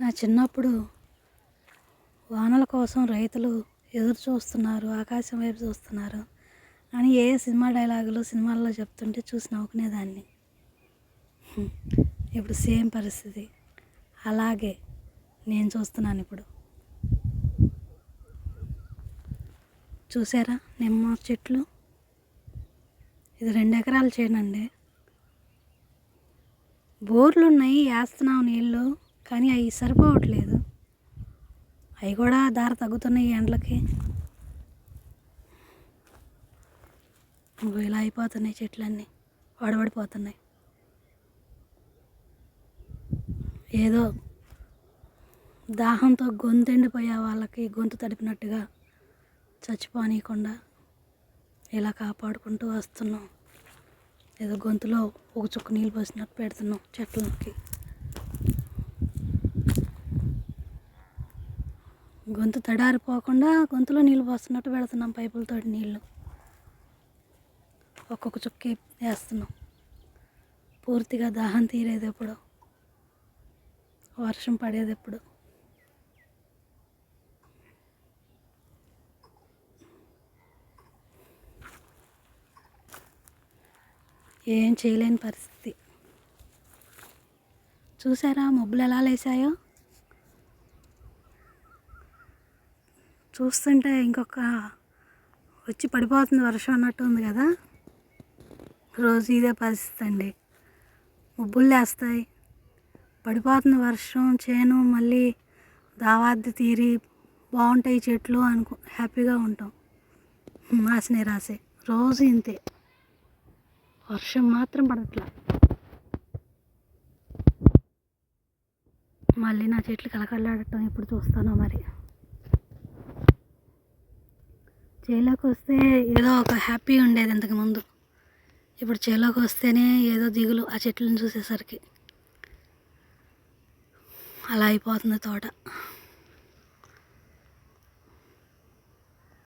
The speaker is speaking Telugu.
నా చిన్నప్పుడు వానల కోసం రైతులు ఎదురు చూస్తున్నారు ఆకాశం వైపు చూస్తున్నారు. అని ఏ సినిమా డైలాగులు సినిమాల్లో చెప్తుంటే చూసి నవ్వుకునేదాన్ని. ఇప్పుడు సేమ్ పరిస్థితి. అలాగే నేను చూస్తున్నాను ఇప్పుడు. చూసారా? నిమ్మ చెట్లు. ఇది రెండు ఎకరాలు చేనండి. బోర్లు ఉన్నాయి వేస్తున్నాం నీళ్ళు. కానీ అవి సరిపోవట్లేదు. అవి కూడా ధార తగ్గుతున్నాయి ఎండలకి. ఇలా అయిపోతున్నాయి చెట్లన్నీ వాడబడిపోతున్నాయి. ఏదో దాహంతో గొంతు ఎండిపోయే వాళ్ళకి గొంతు తడిపినట్టుగా చచ్చిపోనీయకుండా ఇలా కాపాడుకుంటూ వస్తున్నాం. ఏదో గొంతులో ఒక చుక్క నీళ్ళు పోసినట్టు పెడుతున్నాం చెట్లకి. గొంతు తడారిపోకుండా గొంతులో నీళ్ళు పోస్తున్నట్టు పెడుతున్నాం పైపులతో నీళ్ళు. ఒక్కొక్క చుక్క వేస్తున్నాం. పూర్తిగా దాహం తీరేది ఎప్పుడు? వర్షం పడేది ఎప్పుడు? ఏం చేయలేని పరిస్థితి. చూసారా మబ్బులు ఎలా లేసాయో చూస్తుంటే ఇంకొక వచ్చి పడిపోతుంది వర్షం అన్నట్టు ఉంది కదా. రోజు ఇదే పరిస్థితి అండి. ముబ్బులు లేస్తాయి. పడిపోతుంది వర్షం చేను మళ్ళీ దావాద్ది తీరి బాగుంటాయి చెట్లు అనుకో హ్యాపీగా ఉంటాం. ఆశనే రాసే. రోజు ఇంతే. వర్షం మాత్రం పడట్లా. మళ్ళీ నా చెట్లు కలకల్లాడటం ఇప్పుడు చూస్తానో మరి. చేలోకి వస్తే ఏదో ఒక హ్యాపీ ఉండేది ఇంతకు ముందు. ఇప్పుడు చేలోకి వస్తేనే ఏదో దిగులు ఆ చెట్లను చూసేసరికి. అలా అయిపోతుంది తోట.